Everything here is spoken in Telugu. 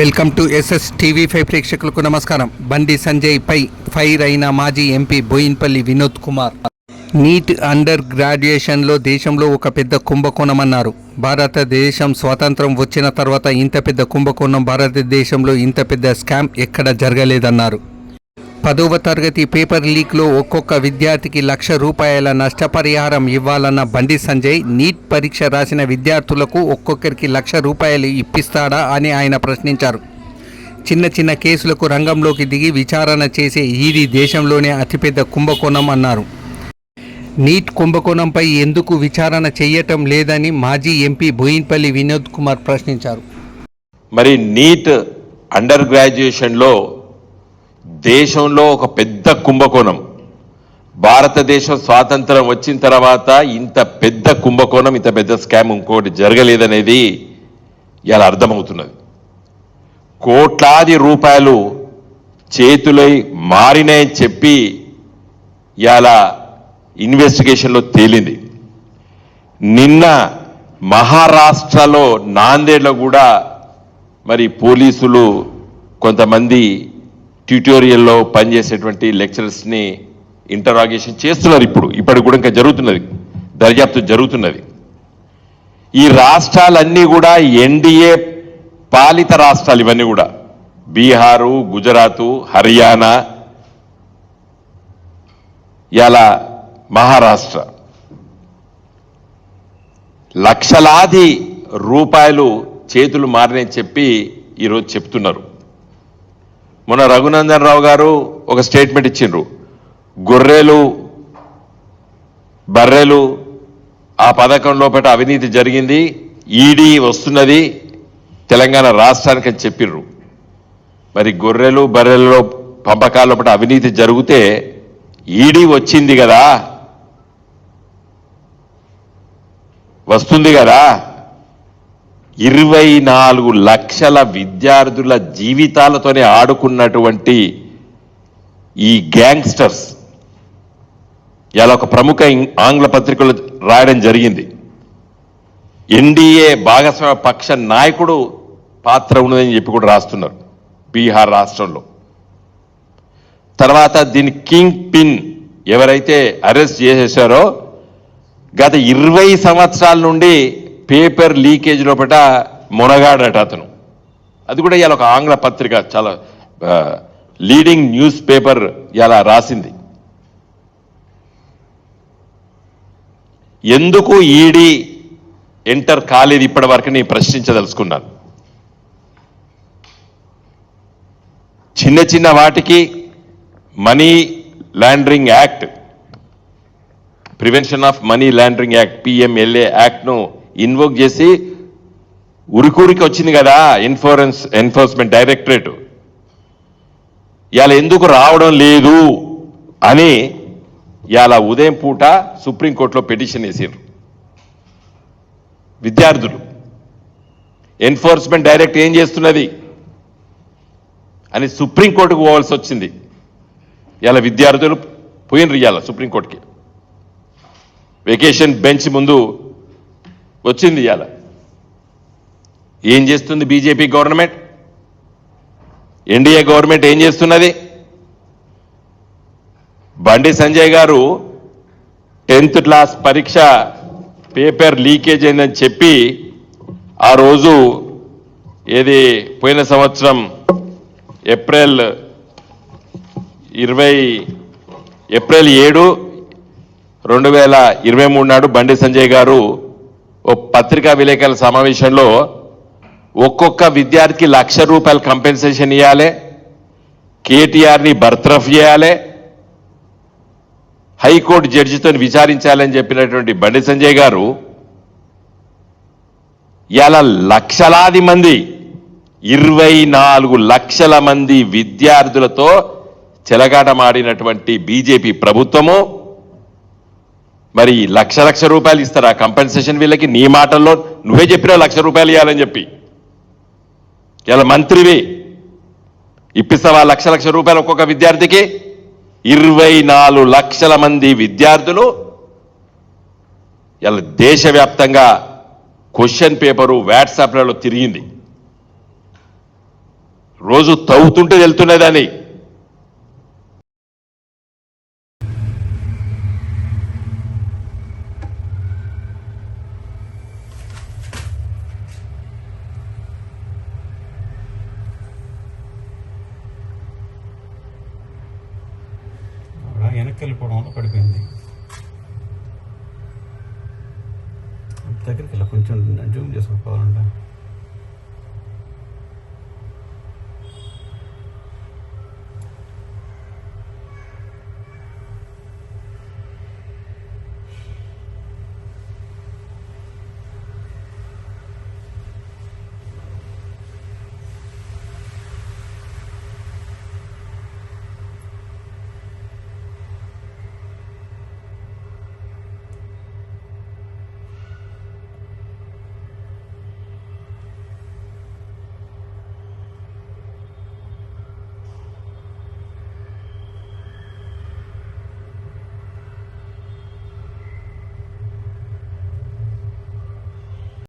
Welcome to SS TV five ప్రేక్షకులకు నమస్కారం. బండి సంజయ్ పై ఫైర్ అయిన మాజీ MP Boinpally Vinod Kumar. NEET under గ్రాడ్యుయేషన్లో దేశంలో ఒక పెద్ద కుంభకోణం అన్నారు భారతదేశం స్వాతంత్రం వచ్చిన తర్వాత ఇంత పెద్ద కుంభకోణం భారతదేశంలో ఇంత పెద్ద స్కామ్ ఎక్కడ జరగలేదన్నారు. పదవ తరగతి పేపర్ లీక్లో ఒక్కొక్క విద్యార్థికి లక్ష రూపాయల నష్టపరిహారం ఇవ్వాలన్న బండి సంజయ్ నీట్ పరీక్ష రాసిన విద్యార్థులకు ఒక్కొక్కరికి లక్ష రూపాయలు ఇప్పిస్తాడా అని ఆయన ప్రశ్నించారు. చిన్న చిన్న కేసులకు రంగంలోకి దిగి విచారణ చేసే ఈడీ దేశంలోనే అతిపెద్ద కుంభకోణం అన్నారు. నీట్ కుంభకోణంపై ఎందుకు విచారణ చేయటం లేదని మాజీ ఎంపీ బోయిన్పల్లి వినోద్ కుమార్ ప్రశ్నించారు. మరి నీట్ అండర్ గ్రాడ్యుయేషన్లో దేశంలో ఒక పెద్ద కుంభకోణం. భారతదేశం స్వాతంత్రం వచ్చిన తర్వాత ఇంత పెద్ద కుంభకోణం ఇంత పెద్ద స్కామ్ ఇంకోటి జరగలేదనేది ఇలా అర్థమవుతున్నది. కోట్లాది రూపాయలు చేతులై మారినాయని చెప్పి ఇలా ఇన్వెస్టిగేషన్లో తేలింది. నిన్న మహారాష్ట్రలో నాందేడ్లో కూడా మరి పోలీసులు కొంతమంది ట్యూటోరియల్లో పనిచేసేటువంటి లెక్చరర్స్ని ఇంటరాగేషన్ చేస్తున్నారు ఇప్పుడు. ఇప్పటికి కూడా ఇంకా జరుగుతున్నది. దర్యాప్తు జరుగుతున్నది. ఈ రాష్ట్రాలన్నీ కూడా ఎన్డీఏ పాలిత రాష్ట్రాలు ఇవన్నీ కూడా. బీహారు గుజరాతు హర్యానా ఇలా మహారాష్ట్ర. లక్షలాది రూపాయలు చేతులు మారినని చెప్పి ఈరోజు చెప్తున్నారు. మొన్న రఘునందన్ రావు గారు ఒక స్టేట్మెంట్ ఇచ్చిండ్రు. గొర్రెలు బర్రెలు ఆ పథకం లోపల అవినీతి జరిగింది ఈడీ వస్తున్నది తెలంగాణ రాష్ట్రానికి అని చెప్పిర్రు. మరి గొర్రెలు బర్రెలలో పంపకాల లోపల అవినీతి జరిగితే ఈడీ వచ్చింది కదా? వస్తుంది కదా? ఇరవై నాలుగు లక్షల విద్యార్థుల జీవితాలతోనే ఆడుకున్నటువంటి ఈ గ్యాంగ్స్టర్స్. ఇలా ఒక ప్రముఖ ఆంగ్ల పత్రికలు రాయడం జరిగింది. ఎన్డీఏ భాగస్వామ్య పక్ష నాయకుడు పాత్ర ఉన్నదని చెప్పి కూడా రాస్తున్నారు బీహార్ రాష్ట్రంలో. తర్వాత దీని కింగ్ పిన్ ఎవరైతే అరెస్ట్ చేసేసారో గత ఇరవై సంవత్సరాల నుండి పేపర్ లీకేజ్ లోపల మునగాడట అతను. అది కూడా ఇవాళ ఒక ఆంగ్ల పత్రిక చాలా లీడింగ్ న్యూస్ పేపర్ ఇలా రాసింది. ఎందుకు ఈడీ ఎంటర్ కాలేదు ఇప్పటి వరకు నేను ప్రశ్నించదలుచుకున్నాను. చిన్న చిన్న వాటికి money laundering act prevention of money laundering act PMLA యాక్ట్ను invoke చేసి ఉరికూరికి వచ్చింది కదా ఎన్ఫోరెన్స్ ఎన్ఫోర్స్మెంట్ డైరెక్టరేట్ ఇవాళ ఎందుకు రావడం లేదు అని ఇవాళ ఉదయం పూట సుప్రీంకోర్టులో పిటిషన్ వేసారు విద్యార్థులు. ఎన్ఫోర్స్మెంట్ డైరెక్ట్ ఏం చేస్తున్నది? అని సుప్రీంకోర్టుకు పోవాల్సి వచ్చింది. ఇలా విద్యార్థులు పోయినరు ఇవాళ సుప్రీంకోర్టుకి వెకేషన్ బెంచ్ ముందు వచ్చింది ఇవాళ ఏం చేస్తుంది బీజేపీ గవర్నమెంట్? ఎన్డీఏ గవర్నమెంట్ ఏం చేస్తున్నది? బండి సంజయ్ గారు టెన్త్ క్లాస్ పరీక్ష పేపర్ లీకేజ్ అయిందని చెప్పి ఆ రోజు ఏది పోయిన సంవత్సరం ఏప్రిల్ ఇరవై ఏప్రిల్ ఏడు రెండు వేల ఇరవై మూడు నాడు బండి సంజయ్ గారు ఓ పత్రికా విలేకరుల సమావేశంలో ఒక్కొక్క విద్యార్థికి లక్ష రూపాయలు కంపెన్సేషన్ ఇవ్వాలి కేటీఆర్ని బర్తరఫ్ చేయాలి హైకోర్టు జడ్జితో విచారించాలని చెప్పినటువంటి బండి సంజయ్ గారు ఇలా లక్షలాది మంది ఇరవై నాలుగు లక్షల మంది విద్యార్థులతో చెలగాటమాడినటువంటి బీజేపీ ప్రభుత్వము మరి లక్ష లక్ష రూపాయలు ఇస్తారా? కంపెన్సేషన్ వీళ్ళకి నీ మాటల్లో నువ్వే చెప్పినావు లక్ష రూపాయలు ఇవ్వాలని చెప్పి. ఇలా మంత్రివి ఇప్పిస్తావా లక్ష లక్ష రూపాయలు ఒక్కొక్క విద్యార్థికి? ఇరవై నాలుగు లక్షల మంది విద్యార్థులు ఇలా దేశవ్యాప్తంగా క్వశ్చన్ పేపరు వాట్సాప్లలో తిరిగింది. రోజు తవ్వుతుంటే వెళ్తున్నదని వెనక్కి వెళ్ళిపోవడం వల్ల పడిపోయింది. దగ్గరికి వెళ్ళి కొంచెం జూమ్ చేసుకోవాలంటే